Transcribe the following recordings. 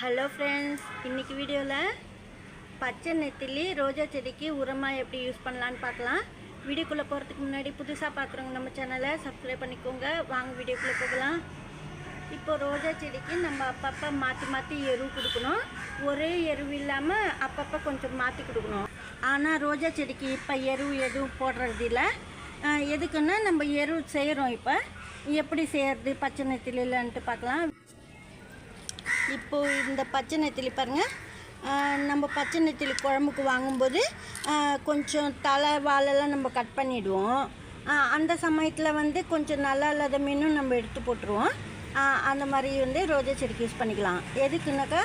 Hello friends இன்னைக்கு வீடியோவில் பச்சை நெத்திலி ரோஜா செடிக்கு உரமாக எப்படி யூஸ் பண்ணலான்னு பார்க்கலாம். வீடியோக்குள்ளே போகிறதுக்கு முன்னாடி புதுசாக பார்க்குறவங்க நம்ம சேனலை சப்ஸ்கிரைப் பண்ணிக்கோங்க. வாங்க வீடியோக்குள்ளே போகலாம். இப்போ ரோஜா செடிக்கு நம்ம அப்பப்போ மாற்றி மாற்றி எரு கொடுக்கணும். ஒரே எருவு இல்லாமல் அப்பப்போ கொஞ்சம் மாற்றி கொடுக்கணும். ஆனால் ரோஜா செடிக்கு இப்போ எரு எதுவும் போடுறது இல்லை. எதுக்குன்னா நம்ம எரு செய்கிறோம் இப்போ. எப்படி செய்கிறது பச்சை நெத்திலிலன்ட்டு பார்க்கலாம். இப்போ இந்த பச்சை நெத்திலி பாருங்கள் நம்ம பச்சை நெத்திலி குழம்புக்கு வாங்கும்போது கொஞ்சம் தலை வாழெல்லாம் நம்ம கட் பண்ணிவிடுவோம் அந்த சமயத்தில் வந்து கொஞ்சம் நல்லா இல்லாத மீனும் நம்ம எடுத்து போட்டுருவோம். அந்த மாதிரி வந்து ரோஜா செடிக்கு யூஸ் பண்ணிக்கலாம். எதுக்குனாக்கா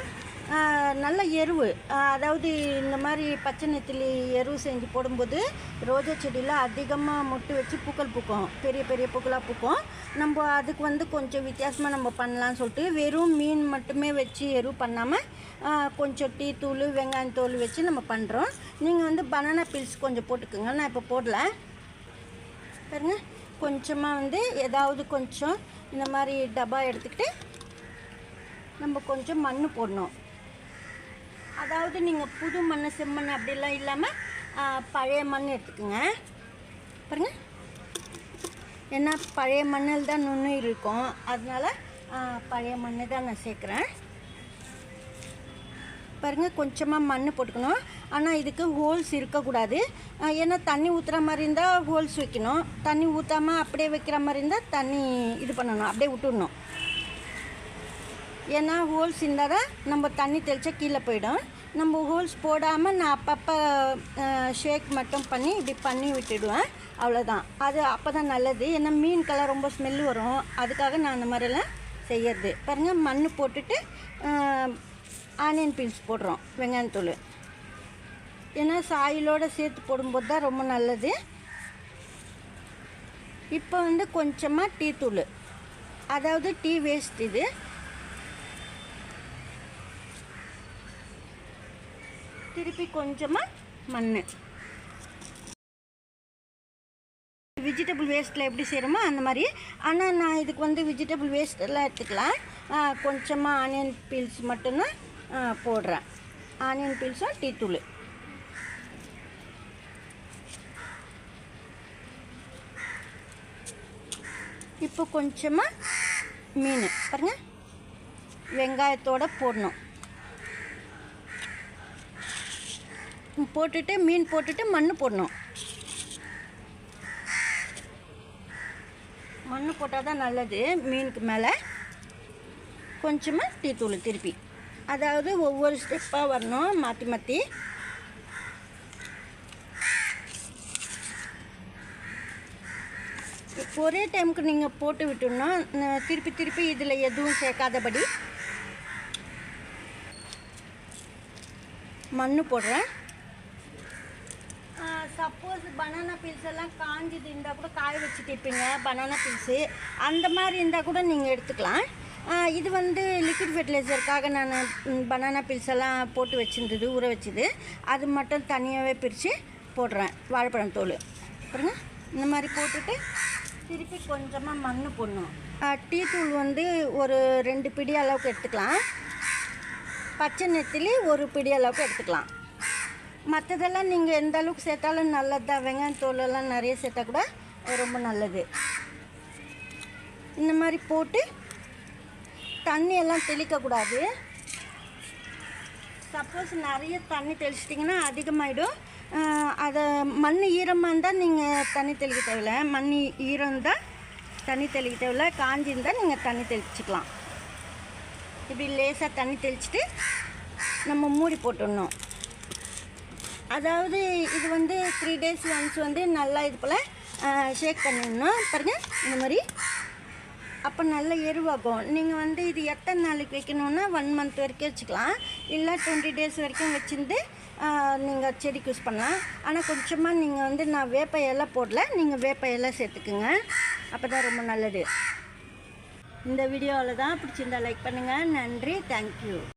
நல்ல எருவு. அதாவது இந்த மாதிரி பச்சை நெத்திலி எருவு செஞ்சு போடும்போது ரோஜா செடியில் அதிகமாக மொட்டு வச்சு பூக்கள் பூக்கும். பெரிய பெரிய பூக்களாக பூக்கும். நம்ம அதுக்கு வந்து கொஞ்சம் வித்தியாசமாக நம்ம பண்ணலாம்னு சொல்லிட்டு வெறும் மீன் மட்டுமே வச்சு எருவு பண்ணாமல் கொஞ்சம் டீ தூள் வெங்காயம் தோல் வச்சு நம்ம பண்ணுறோம் நீங்கள் வந்து பனானா பீல்ஸ் கொஞ்சம் போட்டுக்கோங்க. நான் இப்போ போடல. பாருங்க. கொஞ்சமாக வந்து ஏதாவது கொஞ்சம் இந்த மாதிரி டப்பா எடுத்துக்கிட்டு நம்ம கொஞ்சம் மண் போடணும். அதாவது நீங்கள் புது மண் செம்மண் அப்படிலாம் இல்லாமல் பழைய மண் எடுத்துக்கோங்க. பாருங்க. ஏன்னா பழைய மண்ணில் தான் நுண்ணுயிர் இருக்கும். அதனால் பழைய மண் தான் நான் சேர்க்குறேன். பாருங்க கொஞ்சமாக மண் போட்டுக்கணும். ஆனால் இதுக்கு ஹோல்ஸ் இருக்கக்கூடாது. ஏன்னா தண்ணி ஊற்றுற மாதிரி இருந்தால் ஹோல்ஸ் வைக்கணும். தண்ணி ஊற்றாமல் அப்படியே வைக்கிற மாதிரி இருந்தால் தண்ணி இது பண்ணணும். அப்படியே விட்டுடணும். ஏன்னா ஹோல்ஸ் இருந்தால் தான் நம்ம தண்ணி தெளித்தா கீழே போயிடும். நம்ம ஹோல்ஸ் போடாமல் நான் அப்பப்போ ஷேக் மட்டும் பண்ணி இப்படி பண்ணி விட்டுடுவேன். அவ்வளோதான் அது அப்போ தான் நல்லது. ஏன்னா மீன்கெல்லாம் ரொம்ப ஸ்மெல் வரும். அதுக்காக நான் அந்த மாதிரிலாம் செய்யறது. பாருங்கள் மண் போட்டுட்டு ஆனியன் பீல்ஸ் போடுறோம் வெங்காயத்தூள் ஏன்னா சாயிலோடு சேர்த்து போடும்போது தான் ரொம்ப நல்லது. இப்போ வந்து கொஞ்சமாக டீ தூள். அதாவது டீ வேஸ்ட் இது. திருப்பி கொஞ்சமாக மண் வெஜிடபிள் வேஸ்ட்டில் எப்படி செய்கிறோமோ அந்த மாதிரி. ஆனால் நான் இதுக்கு வந்து வெஜிடபிள் வேஸ்ட்டெல்லாம் எடுத்துக்கலாம். கொஞ்சமாக ஆனியன் பீல்ஸ் மட்டும்தான் போடுறேன். ஆனியன் பீல்ஸும் டீ தூள். இப்போ கொஞ்சமாக மீன். பாருங்க. வெங்காயத்தோடு போடணும். போட்டுட்டு மீன் போட்டுட்டு மண் போடணும். மண் போட்டால் தான் நல்லது மீனுக்கு மேலே. கொஞ்சமாக டீத்தூள் திருப்பி. அதாவது ஒவ்வொரு ஸ்டெப்பாக வரணும் மாற்றி மாற்றி ஒரே டைமுக்கு நீங்கள் போட்டு விட்டோம்னா திருப்பி திருப்பி இதில் எதுவும் சேர்க்காதபடி. மண் போடுறேன். சப்போஸ் பனானா பீல்ஸ் எல்லாம் காஞ்சது இருந்தால் கூட காய வச்சுட்டு இருப்பீங்க பனானா பீல்ஸு அந்த மாதிரி இருந்தால் கூட நீங்கள் எடுத்துக்கலாம். இது வந்து லிக்விட் ஃபெர்டிலைசருக்காக நான் பனானா பீல்ஸ் எல்லாம் போட்டு வச்சுருந்தது ஊற வச்சுது. அது மட்டும் தனியாகவே பிரித்து போடுறேன் வாழைப்பழம் தோல். அப்புறம் இந்த மாதிரி போட்டுட்டு திருப்பி கொஞ்சமாக மண் போடணும். டீ தூள் வந்து ஒரு ரெண்டு பிடி அளவுக்கு எடுத்துக்கலாம். பச்சை நெத்திலி ஒரு பிடி அளவுக்கு எடுத்துக்கலாம். மற்றதெல்லாம் நீங்கள் எந்த அளவுக்கு சேர்த்தாலும் நல்லது தான். வெங்காயம் தோலெல்லாம் நிறைய சேர்த்தா கூட ரொம்ப நல்லது. இந்த மாதிரி போட்டு தண்ணி எல்லாம் தெளிக்கக்கூடாது சப்போஸ் நிறைய தண்ணி தெளிச்சிட்டிங்கன்னா அதிகமாகிடும் அதை மண் ஈரமாக இருந்தால் நீங்கள் தண்ணி தெளிக்க தேவையில்ல. மண் ஈரம் இருந்தால் தண்ணி தெளிக்க தேவையில்ல. காஞ்சிருந்தால் நீங்கள் தண்ணி தெளிச்சிக்கலாம். இப்படி லேசாக தண்ணி தெளிச்சிட்டு நம்ம மூடி போட்டுடணும். அதாவது இது வந்து த்ரீ டேஸ் ஒன்ஸ் வந்து நல்லா இது போல் ஷேக் பண்ணிடணும். பாருங்கள் இந்த மாதிரி. அப்போ நல்ல எருவாகும். நீங்கள் வந்து இது எத்தனை நாளைக்கு வைக்கணுன்னா ஒன் மந்த் வரைக்கும் வச்சுக்கலாம். இல்லை டுவெண்ட்டி டேஸ் வரைக்கும் வச்சுருந்து நீங்கள் செடிக்கு யூஸ் பண்ணலாம். ஆனால் கொஞ்சமாக நீங்கள் வந்து நான் வேப்ப இலை போடல. நீங்கள் வேப்ப இலை சேர்த்துக்குங்க. அப்போ தான் ரொம்ப நல்லது. இந்த வீடியோவில் தான் பிடிச்சிருந்தா லைக் பண்ணுங்கள் நன்றி. தேங்க்யூ